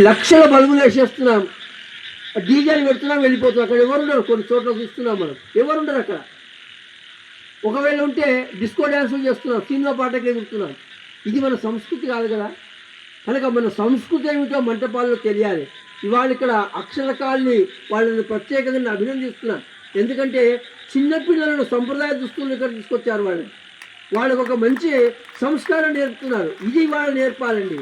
లక్షల బల్బులు వేసేస్తున్నాం. డీజేలు పెడుతున్నాం వెళ్ళిపోతున్నాం. అక్కడ ఎవరున్నారు కొన్ని చోట్ల చూస్తున్నాం మనం. ఎవరున్నారు అక్కడ. ఒకవేళ ఉంటే డిస్కో డ్యాన్సులు చేస్తున్నాం సినిమా పాటకి ఎదుగుతున్నాం ఇది మన సంస్కృతి కాదు కదా. కనుక మన సంస్కృతి ఏమిటో మంటపాల్లో తెలియాలి. ఇవాళ ఇక్కడ అక్షరకాల్ని వాళ్ళని ప్రత్యేకంగా నేను అభినందిస్తున్నాను ఎందుకంటే చిన్నపిల్లలను సంప్రదాయ దుస్తులను ఇక్కడ తీసుకొచ్చారు వాళ్ళని వాళ్ళకు ఒక మంచి సంస్కారం నేర్పుతున్నారు. ఇది వాళ్ళు నేర్పాలండి.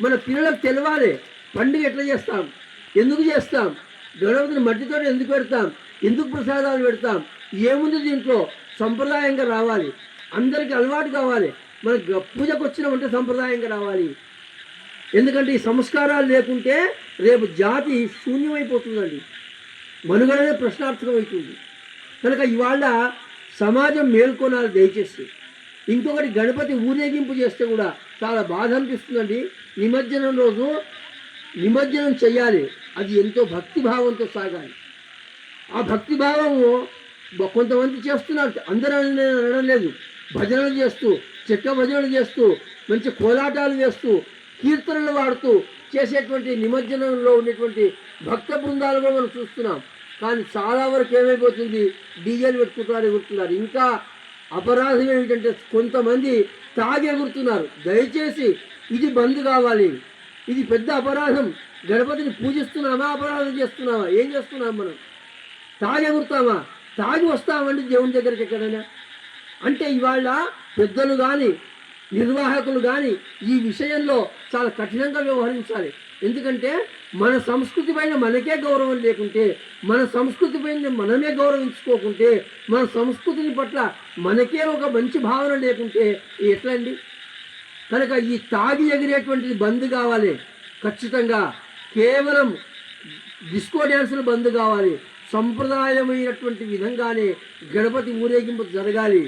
మన పిల్లలకు తెలవాలి. పండుగ ఎట్లా చేస్తాం? ఎందుకు చేస్తాం? గణపతిని మట్టితో ఎందుకు పెడతాం? ఎందుకు ప్రసాదాలు పెడతాం? ఏముంది దీంట్లో? సంప్రదాయంగా రావాలి. అందరికీ అలవాటు కావాలి. మన గ- పూజకు వచ్చినామంటే సంప్రదాయంగా రావాలి. ఎందుకంటే ఈ సంస్కారాలు లేకుంటే రేపు జాతి శూన్యమైపోతుందండి. మనుగడనే ప్రశ్నార్థకం అవుతుంది కనుక ఇవాళ సమాజం మేల్కొనాలి దయచేసి. ఇంకొకటి గణపతి ఊరేగింపు చేస్తే కూడా చాలా బాధ అనిపిస్తుందండి. నిమజ్జనం రోజు నిమజ్జనం చేయాలి అది ఎంతో భక్తిభావంతో సాగాలి. ఆ భక్తిభావము కొంతమంది చేస్తున్నారు. అందరూ అనడం లేదు. భజనలు చేస్తూ చెక్క భజనలు చేస్తూ మంచి కోలాటాలు వేస్తూ కీర్తనలు వాడుతూ చేసేటువంటి నిమజ్జనంలో ఉండేటువంటి భక్త బృందాలు కూడా మనం చూస్తున్నాం. కానీ చాలా వరకు ఏమైపోతుంది? డీజేలు పెట్టుకుంటారు ఎగురుతున్నారు. ఇంకా అపరాధం ఏమిటంటే కొంతమంది తాగి ఎగురుతున్నారు. దయచేసి ఇది బంద్ కావాలి. ఇది పెద్ద అపరాధం. గణపతిని పూజిస్తున్నామా అపరాధం చేస్తున్నామా? ఏం చేస్తున్నాం మనం? తాగి ఎగురుతామా? తాగి వస్తామండి దేవుని దగ్గరికి ఎక్కడైనా. అంటే ఇవాళ పెద్దలు కానీ నిర్వాహకులు కానీ ఈ విషయంలో చాలా కఠినంగా వ్యవహరించాలి. ఎందుకంటే మన సంస్కృతి పైన మనకే గౌరవం లేకుంటే మన సంస్కృతి పైన మనమే గౌరవించుకోకుంటే మన సంస్కృతిని పట్ల మనకే ఒక మంచి భావన లేకుంటే ఎట్లండి? కనుక ఈ తాగి ఎగిరేటువంటిది బంద్ కావాలి. ఖచ్చితంగా కేవలం డిస్కో డ్యాన్సులు బంద్ కావాలి. సంప్రదాయమైనటువంటి విధంగానే గణపతి ఊరేగింపు జరగాలి.